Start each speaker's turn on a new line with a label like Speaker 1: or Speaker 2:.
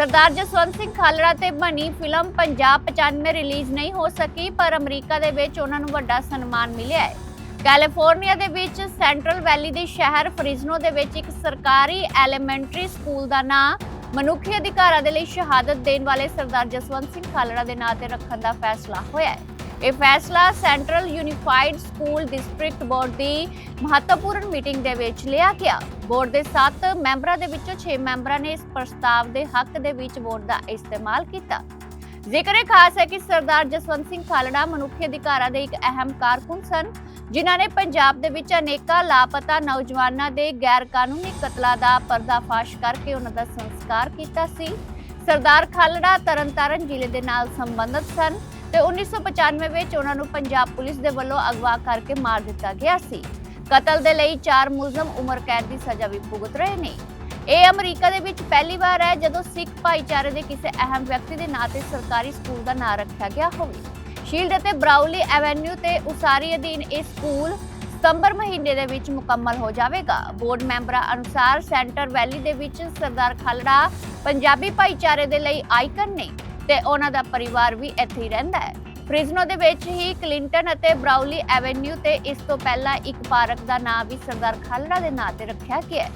Speaker 1: ਸਰਦਾਰ ਜਸਵੰਤ ਸਿੰਘ ਖਾਲੜਾ ਤੇ ਬਣੀ film Punjab 95 release ਨਹੀਂ ਹੋ ਸਕੀ, ਪਰ ਅਮਰੀਕਾ ਦੇ ਵਿੱਚ ਉਹਨਾਂ ਨੂੰ ਵੱਡਾ ਸਨਮਾਨ ਮਿਲਿਆ ਹੈ। ਕੈਲੀਫੋਰਨੀਆ ਦੇ ਵਿੱਚ ਸੈਂਟਰਲ ਵੈਲੀ ਦੇ ਸ਼ਹਿਰ ਫ੍ਰਿਜ਼ਨੋ ਦੇ ਵਿੱਚ ਇੱਕ ਸਰਕਾਰੀ ਐਲੀਮੈਂਟਰੀ ਸਕੂਲ ਦਾ ਨਾਂ ਮਨੁੱਖੀ ਅਧਿਕਾਰਾਂ ਦੇ ਲਈ ਸ਼ਹਾਦਤ ਦੇਣ ਵਾਲੇ ਸਰਦਾਰ ਜਸਵੰਤ ਸਿੰਘ ਖਾਲੜਾ ਦੇ ਨਾਂ ਤੇ ਰੱਖਣ ਦਾ ਫੈਸਲਾ ਹੋਇਆ ਹੈ। ਇਹ ਫੈਸਲਾ central unified school district board ਦੀ ਮਹੱਤਵਪੂਰਨ ਮੀਟਿੰਗ ਦੇ ਵਿੱਚ ਲਿਆ ਗਿਆ। ਬੋਰਡ ਦੇ 7 ਮੈਂਬਰਾਂ ਦੇ ਵਿੱਚੋਂ 6 ਮੈਂਬਰਾਂ ਨੇ ਇਸ ਪ੍ਰਸਤਾਵ ਦੇ ਹੱਕ ਦੇ ਵਿੱਚ ਵੋਟ ਦਾ ਇਸਤੇਮਾਲ ਕੀਤਾ। ਜ਼ਿਕਰ ਇਹ ਖਾਸ ਹੈ ਕਿ ਸਰਦਾਰ ਜਸਵੰਤ ਸਿੰਘ ਖਾਲੜਾ ਮਨੁੱਖੀ ਅਧਿਕਾਰਾਂ ਦੇ ਇੱਕ ਅਹਿਮ ਕਾਰਕੁਨ ਸਨ, ਜਿਨ੍ਹਾਂ ਨੇ ਪੰਜਾਬ ਦੇ ਵਿੱਚ ਅਨੇਕਾਂ ਲਾਪਤਾ ਨੌਜਵਾਨਾਂ ਦੇ ਗੈਰ ਕਾਨੂੰਨੀ ਕਤਲਾਂ ਦਾ ਪਰਦਾਫਾਸ਼ ਕਰਕੇ ਉਹਨਾਂ ਦਾ ਸੰਸਕਾਰ ਕੀਤਾ ਸੀ। ਸਰਦਾਰ ਖਾਲੜਾ ਤਰਨਤਾਰਨ ਜ਼ਿਲ੍ਹੇ ਦੇ ਨਾਲ ਸੰਬੰਧਿਤ ਸਨ। ਤੇ 1995 ਵਿੱਚ ਉਹਨਾਂ ਨੂੰ ਪੰਜਾਬ ਪੁਲਿਸ ਦੇ ਵੱਲੋਂ ਅਗਵਾ ਕਰਕੇ ਮਾਰ ਦਿੱਤਾ ਗਿਆ ਸੀ। ਕਤਲ ਦੇ ਲਈ ਚਾਰ ਮੁਲਜ਼ਮ ਉਮਰ ਕੈਦ ਦੀ ਸਜ਼ਾ ਵੀ ਭੁਗਤ ਰਹੇ ਨੇ। ਇਹ ਅਮਰੀਕਾ ਦੇ ਵਿੱਚ ਪਹਿਲੀ ਵਾਰ ਹੈ ਜਦੋਂ ਸਿੱਖ ਭਾਈਚਾਰੇ ਦੇ ਕਿਸੇ ਅਹਿਮ ਵਿਅਕਤੀ ਦੇ ਨਾਂ ਤੇ ਸਰਕਾਰੀ ਸਕੂਲ ਦਾ ਨਾਂ ਰੱਖਿਆ ਗਿਆ ਹੋਵੇ। ਸ਼ੀਲਡ ਅਤੇ ਬਰਾਉਲੀ ਐਵੇਨਿਊ ਤੇ ਉਸਾਰੀ ਅਧੀਨ ਇਹ ਸਕੂਲ ਸਤੰਬਰ ਮਹੀਨੇ ਦੇ ਵਿੱਚ ਮੁਕੰਮਲ ਹੋ ਜਾਵੇਗਾ। ਬੋਰਡ ਮੈਂਬਰਾਂ ਅਨੁਸਾਰ ਸੈਂਟਰ ਵੈਲੀ ਦੇ ਵਿੱਚ ਸਰਦਾਰ ਖਾਲੜਾ ਪੰਜਾਬੀ ਭਾਈਚਾਰੇ ਦੇ ਲਈ ਆਈਕਨ ਨੇ ਤੇ ਉਹਨਾਂ ਦਾ ਪਰਿਵਾਰ ਵੀ ਇੱਥੇ ਹੀ ਰਹਿੰਦਾ ਹੈ। ਫ੍ਰਿਜ਼ਨੋ ਦੇ ਵਿੱਚ ਹੀ ਕਲਿੰਟਨ ਅਤੇ ਬਰਾਉਲੀ ਐਵੇਨਿਊ ਤੇ ਇਸ ਤੋਂ ਪਹਿਲਾਂ ਇੱਕ ਪਾਰਕ ਦਾ ਨਾਮ ਵੀ ਸਰਦਾਰ ਖਾਲੜਾ ਦੇ ਨਾਂ ਤੇ ਰੱਖਿਆ ਗਿਆ ਹੈ।